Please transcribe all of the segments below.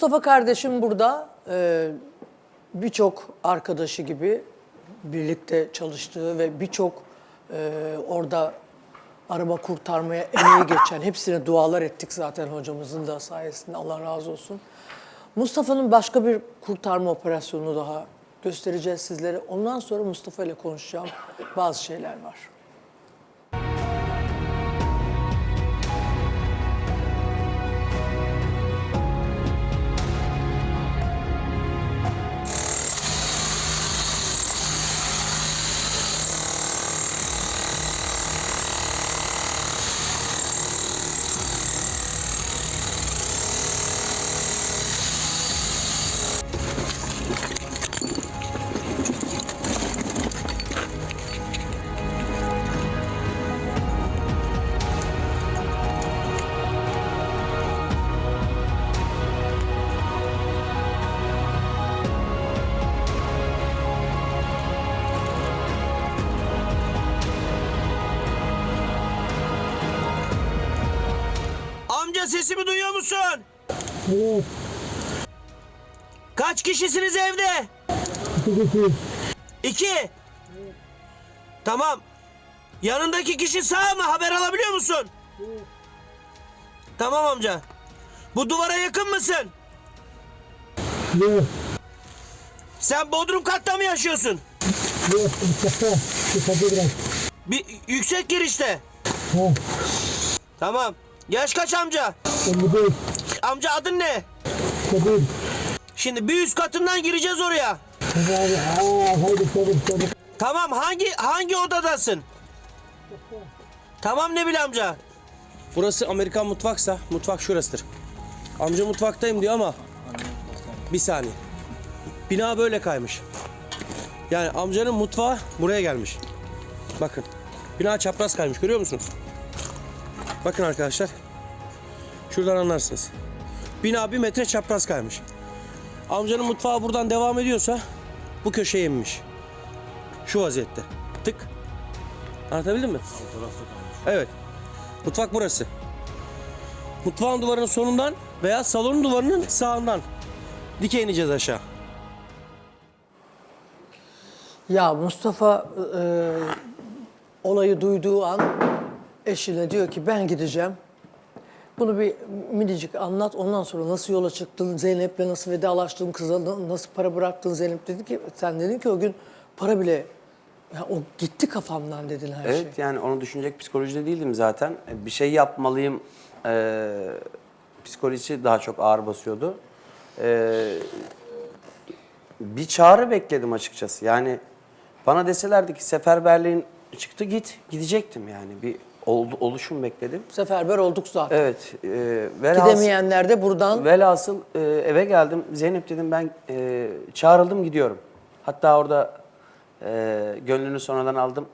Mustafa kardeşim burada e, birçok arkadaşı gibi birlikte çalıştığı ve birçok e, orada araba kurtarmaya emeği geçen hepsine dualar ettik zaten hocamızın da sayesinde Allah razı olsun. Mustafa'nın başka bir kurtarma operasyonu daha göstereceğiz sizlere. Ondan sonra Mustafa ile konuşacağım bazı şeyler var. Sesimi duyuyor musun? Kaç kişisiniz evde? İki. Tamam. Yanındaki kişi sağ mı? Haber alabiliyor musun? Tamam amca. Bu duvara yakın mısın? Yok, Sen bodrum katta mı yaşıyorsun? biraz. Bir yüksek girişte. Ha, Tamam. Yaş kaç amca? 55, Amca adın ne? kabul. Şimdi bir üst katından gireceğiz oraya. Aa, haydi çabuk çabuk. Tamam hangi hangi odadasın? Tamam Nebil amca. Burası Amerikan mutfaksa mutfak şurasıdır. Amca mutfaktayım diyor ama bir saniye. Bina böyle kaymış. Yani amcanın mutfağı buraya gelmiş. Bakın. Bina çapraz kaymış görüyor musunuz? Bakın arkadaşlar. Şuradan anlarsınız. Bina bir metre çapraz kaymış. Amcanın mutfağı buradan devam ediyorsa bu köşeye inmiş. Şu vaziyette. Tık. Anlatabildim mi? Evet. Mutfak burası. Mutfağın duvarının sonundan veya salonun duvarının sağından dikey ineceğiz aşağı. Ya Mustafa e, olayı duyduğu an eşine diyor ki ben gideceğim. Bunu bir minicik anlat. Ondan sonra nasıl yola çıktın, Zeynep'le nasıl vedalaştın, kıza na- nasıl para bıraktın Zeynep dedi ki sen dedin ki o gün para bile ya o gitti kafamdan dedin her şey. Evet yani onu düşünecek psikolojide değildim zaten. E, Bir şey yapmalıyım e, psikolojisi daha çok ağır basıyordu. E, bir çağrı bekledim açıkçası. Yani bana deselerdi ki seferberliğin çıktı git gidecektim yani. Bir ol- oluşum bekledim. Seferber olduk zaten. Evet. E, velhasıl- Gidemeyenler de buradan Velhasıl e, eve geldim. Zeynep dedim ben e, çağrıldım gidiyorum. Hatta orada e, gönlünü sonradan aldım.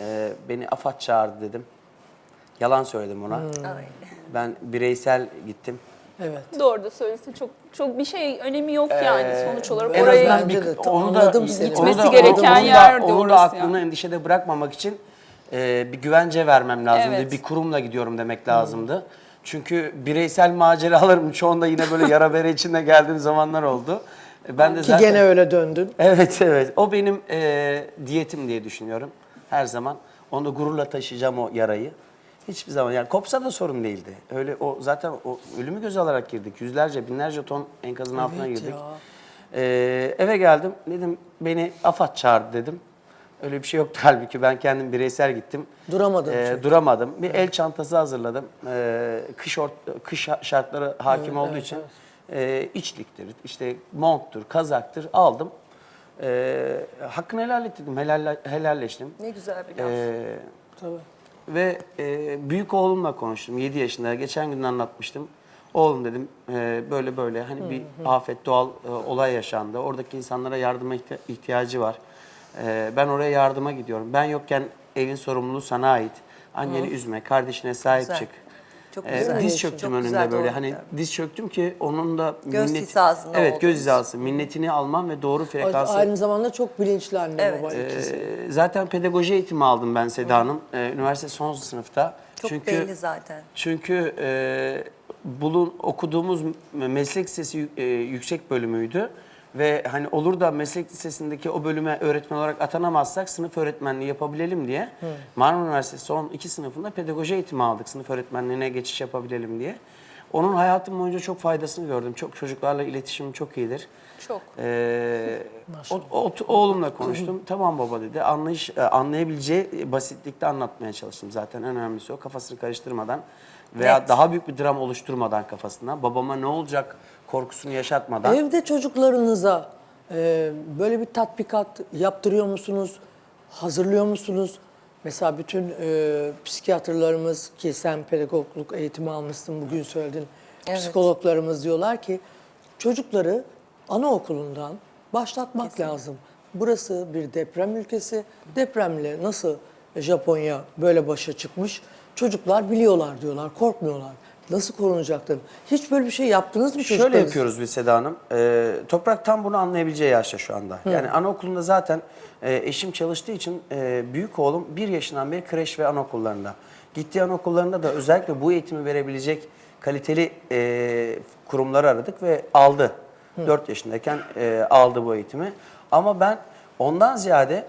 E, beni AFAD çağırdı dedim. Yalan söyledim ona. Ben bireysel gittim. evet. Doğru da söylesin çok çok bir şey önemi yok yani sonuç olarak en oraya azından Bence de onu da, anladım seni. onu da- Gitmesi onu- gereken onun da- yerdi Onun da orası aklını yani. endişede bırakmamak için e, bir güvence vermem lazımdı. Evet. Bir kurumla gidiyorum demek lazımdı. Çünkü bireysel maceralarım çoğunda yine böyle yara bere içinde geldiğim zamanlar oldu. E, Ben de Ki zaten... gene öyle döndün. Evet evet. O benim e, diyetim diye düşünüyorum. Her zaman. Onu da gururla taşıyacağım o yarayı. Hiçbir zaman yani kopsa da sorun değildi. Öyle o zaten o ölümü göze alarak girdik. Yüzlerce, binlerce ton enkazın altına Evet girdik. ya. E, eve geldim. Dedim beni AFAD çağırdı dedim. Öyle bir şey yoktu halbuki. Ben kendim bireysel gittim. Duramadın E, çünkü. duramadım. Bir el çantası hazırladım. E, kış ort- kış şartları hakim olduğu için e, içliktir, işte monttur, kazaktır aldım. E, hakkını helal et dedim. Helal, helalleştim. Ne güzel bir laf. E, Tabii. ve e, büyük oğlumla konuştum. 7 yaşında. Geçen gün anlatmıştım. Oğlum dedim e, böyle böyle hani bir afet doğal e, olay yaşandı. Oradaki insanlara yardıma ihti- ihtiyacı var. E, ben oraya yardıma gidiyorum. Ben yokken evin sorumluluğu sana ait. Anneni üzme, kardeşine sahip Güzel. çık. Çok E, güzel. diz Çok çöktüm güzel, önünde böyle. doğru Hani bir diz çöktüm ki onun da Göz hizasında Evet, göz oldunuz. hizası. Minnetini almam ve doğru frekansı Aynı zamanda çok bilinçli anne Evet. baba ikisi. ee, zaten pedagoji eğitimi aldım ben Seda Hanım. Ee, üniversite son sınıfta. Çok belli zaten. çünkü e, bulun okuduğumuz me- meslek lisesi e, yüksek bölümüydü ve hani olur da meslek lisesindeki o bölüme öğretmen olarak atanamazsak sınıf öğretmenliği yapabilelim diye Marmara Üniversitesi son iki sınıfında pedagoji eğitimi aldık sınıf öğretmenliğine geçiş yapabilelim diye. Onun hayatım boyunca çok faydasını gördüm. Çok çocuklarla iletişimim çok iyidir. Çok. Ee, o, o- oğlumla konuştum. tamam baba dedi. Anlayış e, anlayabileceği basitlikte anlatmaya çalıştım. Zaten en önemlisi o. Kafasını karıştırmadan veya Net. daha büyük bir dram oluşturmadan kafasından. Babama ne olacak korkusunu yaşatmadan. Evde çocuklarınıza e, böyle bir tatbikat yaptırıyor musunuz? Hazırlıyor musunuz? Mesela bütün e, psikiyatrlarımız ki sen pedagogluk eğitimi almışsın bugün söyledin. Evet. Psikologlarımız diyorlar ki çocukları anaokulundan başlatmak lazım. Burası bir deprem ülkesi. Depremle nasıl Japonya böyle başa çıkmış? Çocuklar biliyorlar diyorlar, korkmuyorlar. Nasıl korunacaklar? Hiç böyle bir şey yaptınız mı Şöyle çocuklarınız? yapıyoruz biz Seda Hanım. Ee, toprak tam bunu anlayabileceği yaşta şu anda. Yani anaokulunda zaten e, eşim çalıştığı için e, büyük oğlum bir yaşından beri kreş ve anaokullarında. Gittiği anaokullarında da özellikle bu eğitimi verebilecek kaliteli e, kurumları aradık ve aldı. 4 yaşındayken e, aldı bu eğitimi. Ama ben ondan ziyade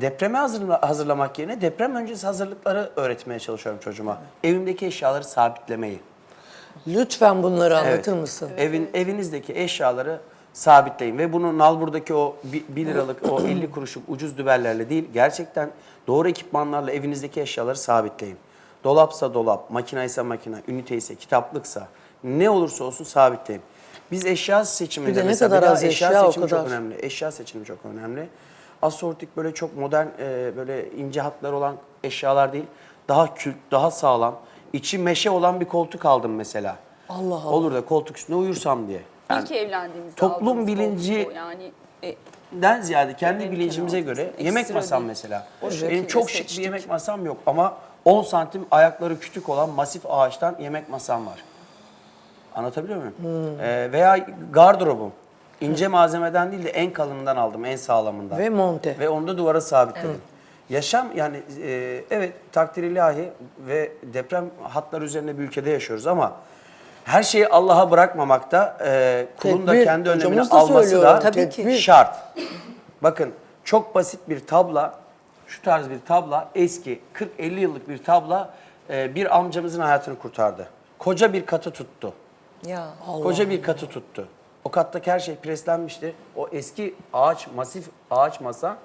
depreme hazırla- hazırlamak yerine deprem öncesi hazırlıkları öğretmeye çalışıyorum çocuğuma. Evimdeki eşyaları sabitlemeyi. Lütfen bunları anlatır Evet. mısın? Evin evinizdeki eşyaları sabitleyin ve bunu nalburdaki o 1 liralık o 50 kuruşluk ucuz dübellerle değil gerçekten doğru ekipmanlarla evinizdeki eşyaları sabitleyin. Dolapsa dolap, makinaysa makine, ünite ise kitaplıksa ne olursa olsun sabitleyin. Biz eşya seçiminde Bir de ne kadar az eşya, o seçimi çok kadar. önemli. Eşya seçimi çok önemli. Asortik böyle çok modern e, böyle ince hatlar olan eşyalar değil. Daha kült, daha sağlam. içi meşe olan bir koltuk aldım mesela. Allah Allah. Olur da koltuk üstüne uyursam diye. Yani İlk evlendiğimizde toplum aldığımız bilinci- yani e, den ziyade kendi Yemek bilincimize kenarı göre yemek masam değil. mesela. O Benim şekilde çok şık bir seçtik. yemek masam yok ama 10 santim ayakları küçük olan masif ağaçtan yemek masam var. Anlatabiliyor muyum? Ee, veya gardırobum. İnce malzemeden değil de en kalınından aldım, en sağlamından. Ve monte. Ve onu da duvara sabitledim. Yaşam yani e, evet takdir ilahi ve deprem hatları üzerinde bir ülkede yaşıyoruz ama her şeyi Allah'a bırakmamakta e, kulun da Tedbir, kendi önlemini hocamız da alması söylüyor, da tabii ki. şart. Bakın çok basit bir tabla, şu tarz bir tabla, eski 40-50 yıllık bir tabla e, bir amcamızın hayatını kurtardı. Koca bir katı tuttu. Ya. Koca bir katı tuttu. O kattaki her şey preslenmişti. O eski ağaç, masif ağaç masa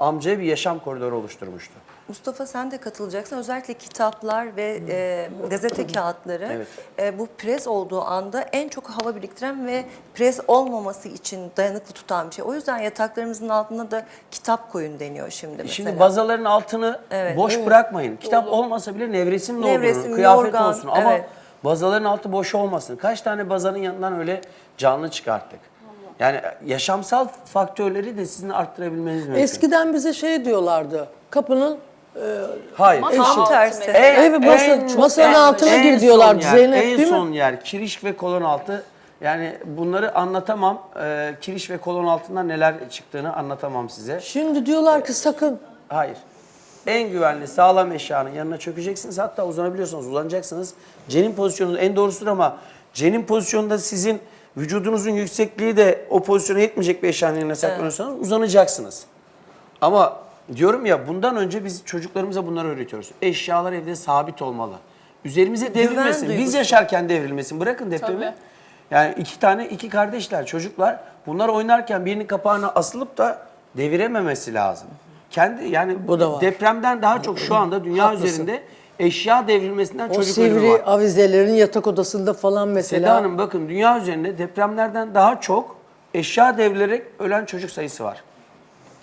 amcaya bir yaşam koridoru oluşturmuştu. Mustafa sen de katılacaksın. Özellikle kitaplar ve e, gazete kağıtları Evet. e, bu pres olduğu anda en çok hava biriktiren ve pres olmaması için dayanıklı tutan bir şey. O yüzden yataklarımızın altına da kitap koyun deniyor şimdi mesela. Şimdi bazaların altını boş bırakmayın. Kitap olmasa bile nevresim doldurun, Nevresim, kıyafet yorgan, olsun ama evet. Bazaların altı boş olmasın. Kaç tane bazanın yanından öyle canlı çıkarttık. Yani yaşamsal faktörleri de sizin arttırabilmeniz mümkün. Eskiden bize şey diyorlardı. Kapının Hayır. masa Tam altı tersi. mesela. Evet, masa- masanın altına en gir diyorlardı son yer, Zeynep, En değil mi? son yer kiriş ve kolon altı. Yani bunları anlatamam. Ee, kiriş ve kolon altından neler çıktığını anlatamam size. şimdi diyorlar ki sakın. Hayır. En güvenli sağlam eşyanın yanına çökeceksiniz. Hatta uzanabiliyorsanız uzanacaksınız. Cenin pozisyonu en doğrusudur ama cenin pozisyonunda sizin vücudunuzun yüksekliği de o pozisyona yetmeyecek bir eşyanın yanına saklanıyorsanız uzanacaksınız. Ama diyorum ya bundan önce biz çocuklarımıza bunları öğretiyoruz. Eşyalar evde sabit olmalı. Üzerimize devrilmesin. Biz yaşarken devrilmesin. Bırakın depremi. Tabii. Yani iki tane iki kardeşler çocuklar bunlar oynarken birinin kapağına asılıp da devirememesi lazım. Kendi yani Bu da var. depremden daha çok şu anda dünya Haklısın. üzerinde eşya devrilmesinden O çocuk ölümü sivri var. avizelerin yatak odasında falan mesela. Seda Hanım bakın dünya üzerinde depremlerden daha çok eşya devrilerek ölen çocuk sayısı var.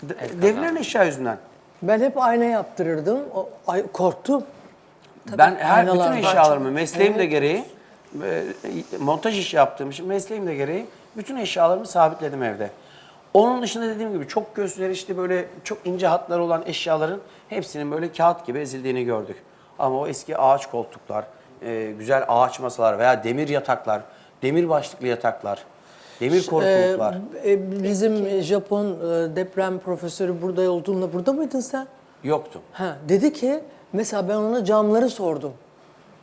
De- devrilen eşya yüzünden. Ben hep ayna yaptırırdım. O, ay, korktum. ben her aynalar bütün var. eşyalarımı mesleğim de gereği e, montaj işi yaptığım için mesleğim de gereği bütün eşyalarımı sabitledim evde. Onun dışında dediğim gibi çok gösterişli böyle çok ince hatları olan eşyaların hepsinin böyle kağıt gibi ezildiğini gördük. Ama o eski ağaç koltuklar, e, güzel ağaç masalar veya demir yataklar, demir başlıklı yataklar, demir korkuluklar. Ee, e, bizim Japon e, deprem profesörü burada olduğunda burada mıydın sen? Yoktu. Ha, dedi ki mesela ben ona camları sordum.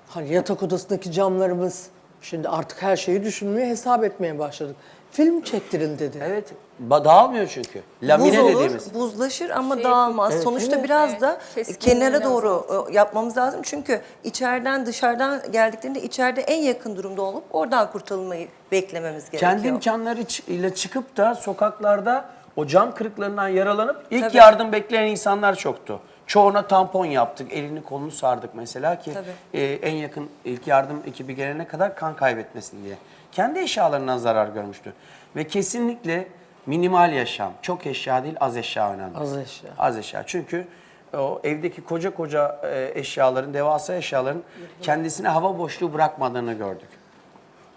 Hani yatak odasındaki camlarımız Şimdi artık her şeyi düşünmeye, hesap etmeye başladık. Film çektirin dedi. Evet. Ba- dağılmıyor çünkü. Lamine Buz olur, dediğimiz. buzlaşır ama Şey dağılmaz. Evet, Sonuçta biraz Evet, da keskinliği kenara lazım. doğru e, yapmamız lazım. Çünkü içeriden dışarıdan geldiklerinde içeride en yakın durumda olup oradan kurtulmayı beklememiz gerekiyor. Kendi imkanlarıyla çıkıp da sokaklarda o cam kırıklarından yaralanıp ilk Tabii. yardım bekleyen insanlar çoktu. Çoğuna tampon yaptık, elini kolunu sardık mesela ki Tabii. e, en yakın ilk yardım ekibi gelene kadar kan kaybetmesin diye. Kendi eşyalarından zarar görmüştü. Ve kesinlikle minimal yaşam, çok eşya değil az eşya önemli. Az eşya. Az eşya. Çünkü o evdeki koca koca e, eşyaların, devasa eşyaların kendisine hava boşluğu bırakmadığını gördük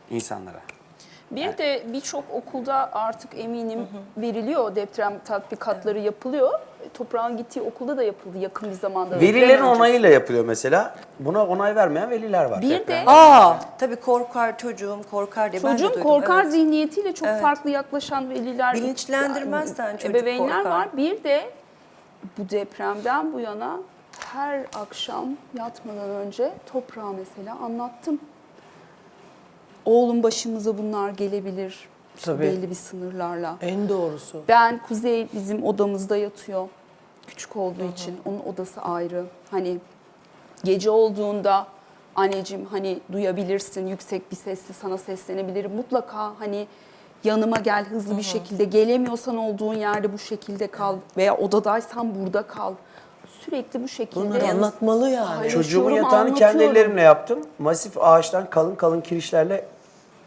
insanlara. Bir de birçok okulda artık eminim veriliyor deprem tatbikatları yapılıyor. Toprağın gittiği okulda da yapıldı yakın bir zamanda. Velilerin Deprem öncesi. onayıyla yapılıyor mesela. Buna onay vermeyen veliler var. Bir de. Aa, Tabii korkar çocuğum, korkar diye ben de çocuğun duydum. korkar evet. zihniyetiyle çok farklı yaklaşan veliler, Bilinçlendirmezsen yani çocuk ebeveynler korkar. var. Bir de bu depremden bu yana her akşam yatmadan önce toprağa mesela anlattım. Oğlum başımıza bunlar gelebilir işte Tabii. belli bir sınırlarla. en doğrusu. Ben Kuzey bizim odamızda yatıyor. Küçük olduğu için onun odası ayrı. Hani gece olduğunda anneciğim hani duyabilirsin yüksek bir sesle sana seslenebilirim. Mutlaka hani yanıma gel hızlı bir şekilde. Gelemiyorsan olduğun yerde bu şekilde kal veya odadaysan burada kal. Sürekli bu şekilde. Bunları anlatmalı yani. Paylaşıyorum, Çocuğumun yatağını kendi ellerimle yaptım. Masif ağaçtan kalın kalın kirişlerle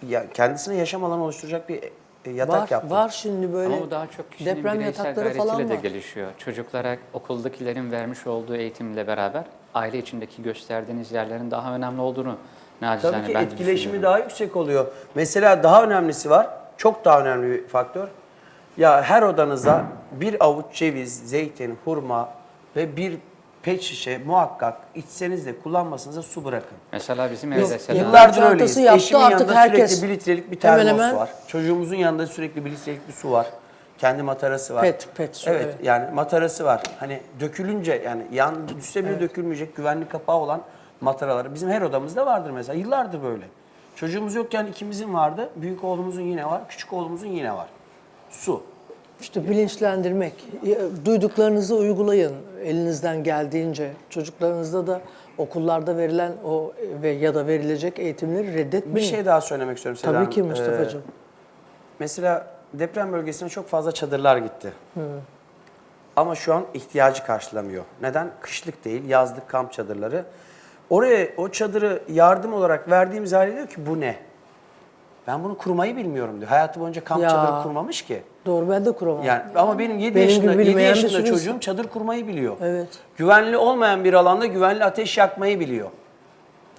ya kendisine yaşam alanı oluşturacak bir e, yatak Var, yaptım. var şimdi böyle Ama daha çok kişinin deprem yatakları falan de var. gelişiyor. Çocuklara okuldakilerin vermiş olduğu eğitimle beraber aile içindeki gösterdiğiniz yerlerin daha önemli olduğunu nacizane Tabii ki ben etkileşimi daha yüksek oluyor. Mesela daha önemlisi var. Çok daha önemli bir faktör. Ya her odanıza bir avuç ceviz, zeytin, hurma ve bir pet şişe muhakkak içseniz de kullanmasanız da su bırakın. Mesela bizim evde Seda- Yıllardır çantası öyleyiz. yaptı, Eşimin artık yanında herkes sürekli bir litrelik bir hemen termos hemen- var. Çocuğumuzun yanında sürekli bir litrelik bir su var. Kendi matarası var. Pet, pet su, Evet, evet. yani matarası var. Hani dökülünce yani yan düşse bile dökülmeyecek güvenli kapağı olan mataraları. Bizim her odamızda vardır mesela. Yıllardır böyle. Çocuğumuz yokken ikimizin vardı. Büyük oğlumuzun yine var. Küçük oğlumuzun yine var. Su. İşte bilinçlendirmek. Duyduklarınızı uygulayın elinizden geldiğince. Çocuklarınızda da okullarda verilen o ve ya da verilecek eğitimleri reddetmeyin. Bir şey daha söylemek istiyorum Seda Tabii ki Ee, Mustafa'cığım. Mesela deprem bölgesine çok fazla çadırlar gitti. Ama şu an ihtiyacı karşılamıyor. Neden? Kışlık değil, yazlık kamp çadırları. Oraya o çadırı yardım olarak verdiğimiz halde diyor ki bu ne? Ben bunu kurmayı bilmiyorum diyor. Hayatı boyunca kamp Ya. çadırı kurmamış ki. Doğru ben de kuramam. Yani ama benim 7 Benim yaşında, gibi 7 bilmeyen bir yaşında sürü çocuğum insan. çadır kurmayı biliyor. Evet. Güvenli olmayan bir alanda güvenli ateş yakmayı biliyor.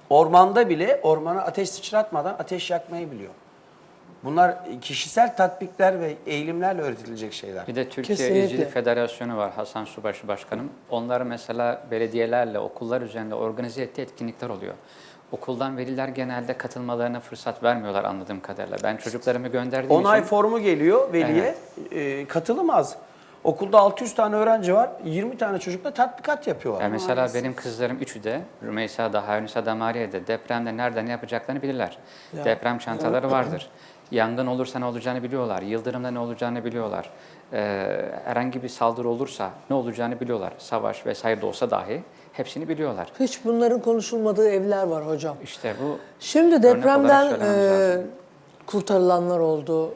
Ormanda bile ormana ateş sıçratmadan ateş yakmayı biliyor. Bunlar kişisel tatbikler ve eğilimlerle öğretilecek şeyler. Bir de Türkiye Kesinlikle. İzcilik Federasyonu var Hasan Subaşı Başkanım. Onlar mesela belediyelerle, okullar üzerinde organize ettiği etkinlikler oluyor. Okuldan veliler genelde katılmalarına fırsat vermiyorlar anladığım kadarıyla. Ben çocuklarımı gönderdiğim Onay için... formu geliyor veliye, e, katılım Okulda 600 tane öğrenci var, 20 tane çocukla tatbikat yapıyorlar. Yani mesela benim kızlarım üçü de, Rümeysa da, Harunisa da, Mariye de depremde nerede ne yapacaklarını bilirler. Deprem çantaları vardır. Yangın olursa ne olacağını biliyorlar. Yıldırımda ne olacağını biliyorlar. Ee, herhangi bir saldırı olursa ne olacağını biliyorlar. Savaş vesaire de olsa dahi hepsini biliyorlar. Hiç bunların konuşulmadığı evler var hocam. İşte bu Şimdi depremden e, kurtarılanlar oldu.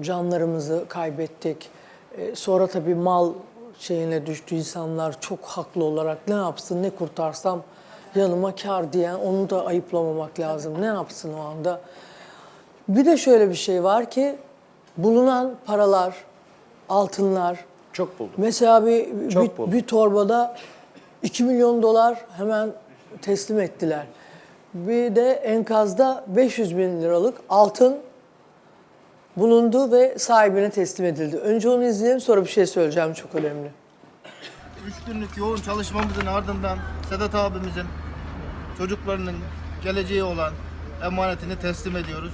Canlarımızı kaybettik. E, sonra tabii mal şeyine düştü insanlar çok haklı olarak ne yapsın ne kurtarsam yanıma kar diyen onu da ayıplamamak lazım. Ne yapsın o anda? Bir de şöyle bir şey var ki bulunan paralar, altınlar Çok buldum. Mesela bir, Çok bir, buldum. bir torbada 2 milyon dolar hemen teslim ettiler. Bir de enkazda 500 bin liralık altın bulundu ve sahibine teslim edildi. Önce onu izleyelim sonra bir şey söyleyeceğim çok önemli. Üç günlük yoğun çalışmamızın ardından Sedat abimizin çocuklarının geleceği olan emanetini teslim ediyoruz.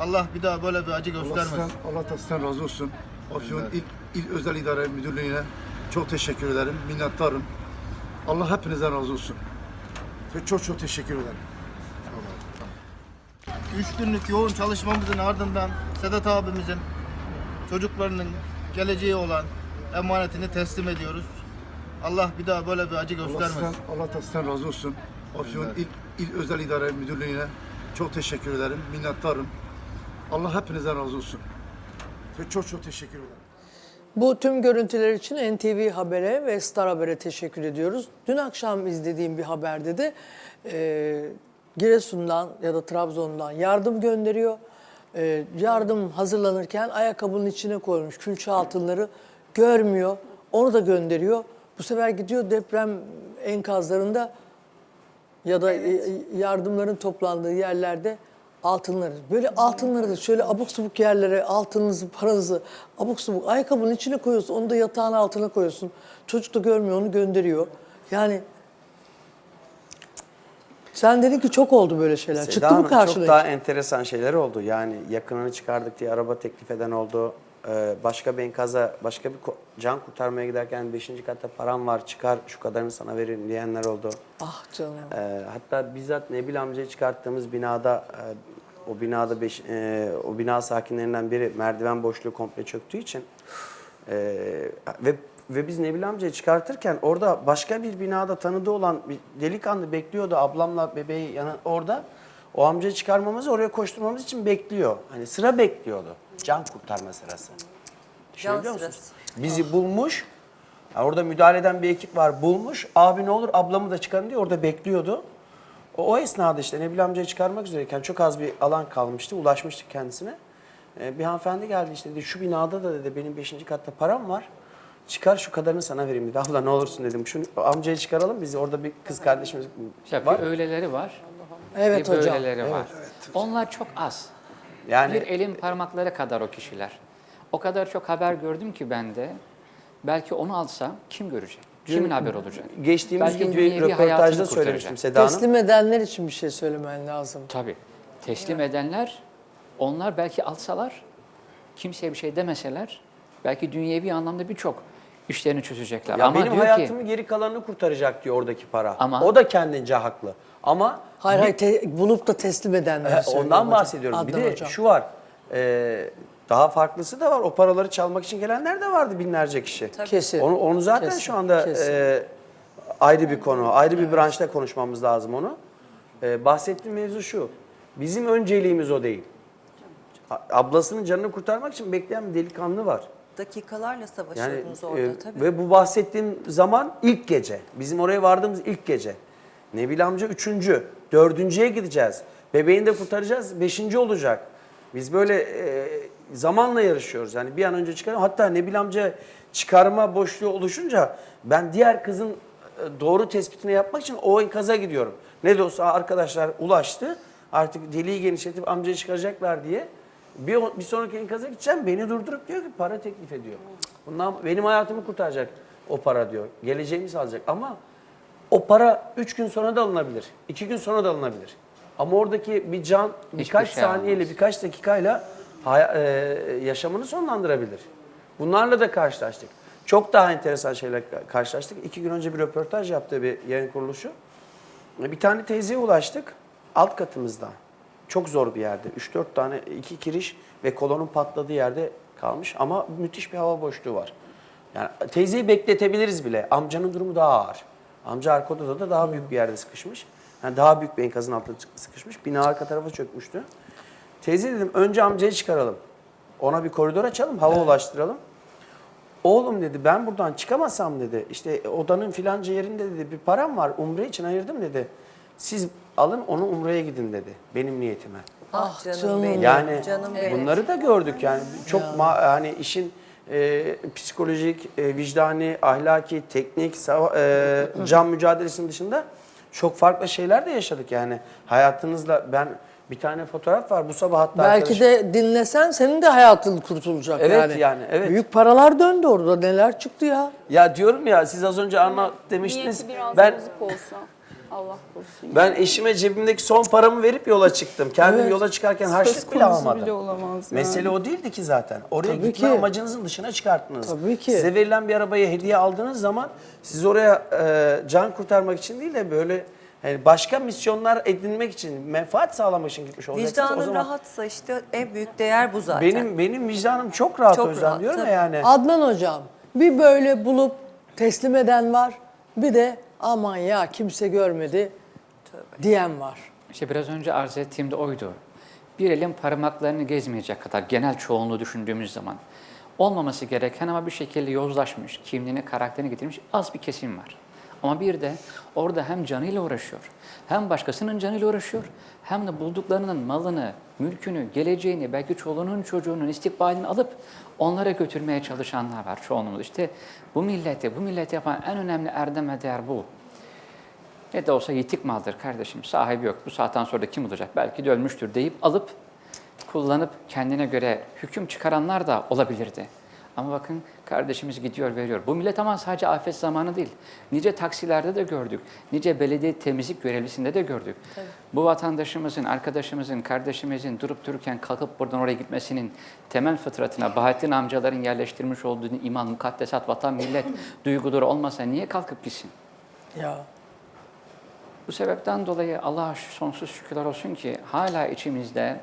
Allah bir daha böyle bir acı Allah göstermesin. Allah da sizden razı olsun. Afyon İl, İl Özel İdare Müdürlüğü'ne çok teşekkür ederim. Minnettarım. Allah hepinizden razı olsun. Ve çok çok teşekkür ederim. üç günlük yoğun çalışmamızın ardından Sedat abimizin çocuklarının geleceği olan emanetini teslim ediyoruz. Allah bir daha böyle bir acı Allah göstermesin. sizden, Allah da sizden razı olsun. Afyon İl, İl Özel İdare Müdürlüğü'ne çok teşekkür ederim. Minnettarım. Allah hepinizden razı olsun. Ve çok çok teşekkür ederim. Bu tüm görüntüler için NTV Haber'e ve Star Haber'e teşekkür ediyoruz. Dün akşam izlediğim bir haberde de e, Giresun'dan ya da Trabzon'dan yardım gönderiyor. E, yardım hazırlanırken ayakkabının içine koymuş külçe altınları görmüyor. Onu da gönderiyor. Bu sefer gidiyor deprem enkazlarında ya da e, yardımların toplandığı yerlerde altınları. Böyle altınları da şöyle abuk subuk yerlere altınınızı, paranızı abuk subuk ayakkabının içine koyuyorsun. Onu da yatağın altına koyuyorsun. Çocuk da görmüyor onu gönderiyor. Yani sen dedin ki çok oldu böyle şeyler. Seda Çıktı mı Hanım? Çok daha enteresan şeyler oldu. Yani yakınını çıkardık diye araba teklif eden oldu. Ee, başka bir enkaza, başka bir can kurtarmaya giderken 5. katta param var çıkar şu kadarını sana veririm diyenler oldu. Ah canım. Ee, hatta bizzat Nebil amcayı çıkarttığımız binada e, o binada beş, e, o bina sakinlerinden biri merdiven boşluğu komple çöktüğü için e, ve ve biz Nebil amcayı çıkartırken orada başka bir binada tanıdığı olan bir delikanlı bekliyordu ablamla bebeği yanı orada. O amcayı çıkarmamızı oraya koşturmamız için bekliyor. Hani sıra bekliyordu. Can kurtarma sırası. Düşünebiliyor musunuz? sırası. Bizi bulmuş. Orada müdahale eden bir ekip var. Bulmuş. Abi ne olur ablamı da çıkarın diye orada bekliyordu. O, o esnada işte Nebil amcayı çıkarmak üzereyken çok az bir alan kalmıştı. Ulaşmıştık kendisine. Ee, bir hanımefendi geldi işte dedi şu binada da dedi benim 5. katta param var. Çıkar şu kadarını sana vereyim dedi. Abla ne olursun dedim. Şu amcayı çıkaralım biz orada bir kız kardeşimiz İşte var. bir öyleleri var, Evet bir hocam. böyleleri var. Onlar çok az. Yani Bir elin parmakları kadar o kişiler. O kadar çok haber gördüm ki ben de. Belki onu alsam kim görecek? Kimin haber olacak? geçtiğimiz Belki gün bir dünyevi hayatını röportajda kurtaracak. söylemiştim Seda Hanım. Teslim edenler için bir şey söylemen lazım. Tabii. Teslim edenler, onlar belki alsalar, kimseye bir şey demeseler, belki dünyevi anlamda birçok işlerini çözecekler. Ya Ama benim diyor hayatımı ki, geri kalanını kurtaracak diyor oradaki para. Ama- o da kendince haklı. Ama Hayır hayır te- bulup da teslim edenler söylüyorum Ondan hocam. bahsediyorum. bir Adnan de hocam. şu var. e, daha farklısı da var. O paraları çalmak için gelenler de vardı binlerce kişi. Kesin. Onu, onu zaten Kesin, şu anda kesin. e, ayrı bir konu. Ayrı bir branşta konuşmamız lazım onu. E, bahsettiğim mevzu şu. Bizim önceliğimiz o değil. Ablasının canını kurtarmak için bekleyen bir delikanlı var. Dakikalarla savaşıyordunuz orada e, tabii. ve bu bahsettiğim zaman ilk gece. Bizim oraya vardığımız ilk gece. Nebil amca üçüncü, dördüncüye gideceğiz. Bebeğini de kurtaracağız, beşinci olacak. Biz böyle e, zamanla yarışıyoruz. Yani bir an önce çıkarım. Hatta Nebil amca çıkarma boşluğu oluşunca ben diğer kızın e, doğru tespitini yapmak için o enkaza gidiyorum. Ne de olsa arkadaşlar ulaştı. Artık deliği genişletip amcayı çıkaracaklar diye. Bir, bir sonraki enkaza gideceğim. Beni durdurup diyor ki para teklif ediyor. Bundan benim hayatımı kurtaracak o para diyor. Geleceğimi sağlayacak ama o para 3 gün sonra da alınabilir. 2 gün sonra da alınabilir. Ama oradaki bir can birkaç şey saniyeyle, almaz. birkaç dakikayla e, yaşamını sonlandırabilir. Bunlarla da karşılaştık. Çok daha enteresan şeyler karşılaştık. İki gün önce bir röportaj yaptığı bir yayın kuruluşu. Bir tane teyzeye ulaştık alt katımızda. Çok zor bir yerde. 3-4 tane iki kiriş ve kolonun patladığı yerde kalmış ama müthiş bir hava boşluğu var. Yani teyzeyi bekletebiliriz bile. Amcanın durumu daha ağır. Amca arka odada da daha büyük bir yerde sıkışmış. Yani daha büyük bir enkazın altında sıkışmış. Bina arka tarafa çökmüştü. Teyze dedim önce amcayı çıkaralım. Ona bir koridor açalım, hava ulaştıralım. Oğlum dedi ben buradan çıkamasam dedi. İşte odanın filanca yerinde dedi bir param var. Umre için ayırdım dedi. Siz alın onu umreye gidin dedi. Benim niyetime. Ah canım, canım. benim. Yani canım benim. bunları da gördük yani. Çok ma- hani işin e, psikolojik, e, vicdani, ahlaki, teknik, e, can mücadelesinin dışında çok farklı şeyler de yaşadık yani. Hayatınızla ben bir tane fotoğraf var bu sabah hatta Belki arkadaş- de dinlesen senin de hayatın kurtulacak Evet yani. yani, evet. Büyük paralar döndü orada neler çıktı ya. Ya diyorum ya siz az önce anlat demiştiniz. Niyeti biraz Ben bozuk olsa. Allah korusun. ben eşime cebimdeki son paramı verip yola çıktım. Kendim Evet. yola çıkarken Söz harçlık bile konusu almadım. bile olamaz yani. Mesele o değildi ki zaten. Oraya Tabii gitme ki. amacınızın dışına çıkarttınız. Tabii ki. Size verilen bir arabayı hediye aldığınız zaman siz oraya e, can kurtarmak için değil de böyle Yani başka misyonlar edinmek için, menfaat sağlamak için gitmiş olacaksınız. o Vicdanın zaman rahatsa işte en büyük değer bu zaten. benim benim vicdanım çok rahat Çok Özlem rahat, diyorum ya tabii. yani. Adnan hocam bir böyle bulup teslim eden var. Bir de aman ya kimse görmedi diyen var. İşte biraz önce arz ettiğim de oydu. Bir elin parmaklarını gezmeyecek kadar genel çoğunluğu düşündüğümüz zaman olmaması gereken ama bir şekilde yozlaşmış, kimliğini, karakterini getirmiş az bir kesim var. Ama bir de orada hem canıyla uğraşıyor, hem başkasının canıyla uğraşıyor, hem de bulduklarının malını, mülkünü, geleceğini, belki çoluğunun çocuğunun istikbalini alıp onlara götürmeye çalışanlar var çoğunluğumuz. İşte bu millete, bu millete yapan en önemli erdem ve değer bu. Ne de olsa yitik maldır kardeşim. Sahibi yok. Bu saatten sonra da kim olacak? Belki de ölmüştür deyip alıp kullanıp kendine göre hüküm çıkaranlar da olabilirdi. Ama bakın kardeşimiz gidiyor veriyor. Bu millet ama sadece afet zamanı değil. Nice taksilerde de gördük. Nice belediye temizlik görevlisinde de gördük. Bu vatandaşımızın, arkadaşımızın, kardeşimizin durup dururken kalkıp buradan oraya gitmesinin temel fıtratına Bahattin amcaların yerleştirmiş olduğu iman, mukaddesat, vatan, millet duyguları olmasa niye kalkıp gitsin? Ya Bu sebepten dolayı Allah'a sonsuz şükürler olsun ki hala içimizde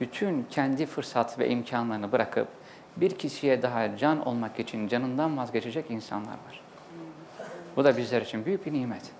bütün kendi fırsat ve imkanlarını bırakıp bir kişiye daha can olmak için canından vazgeçecek insanlar var. Bu da bizler için büyük bir nimet.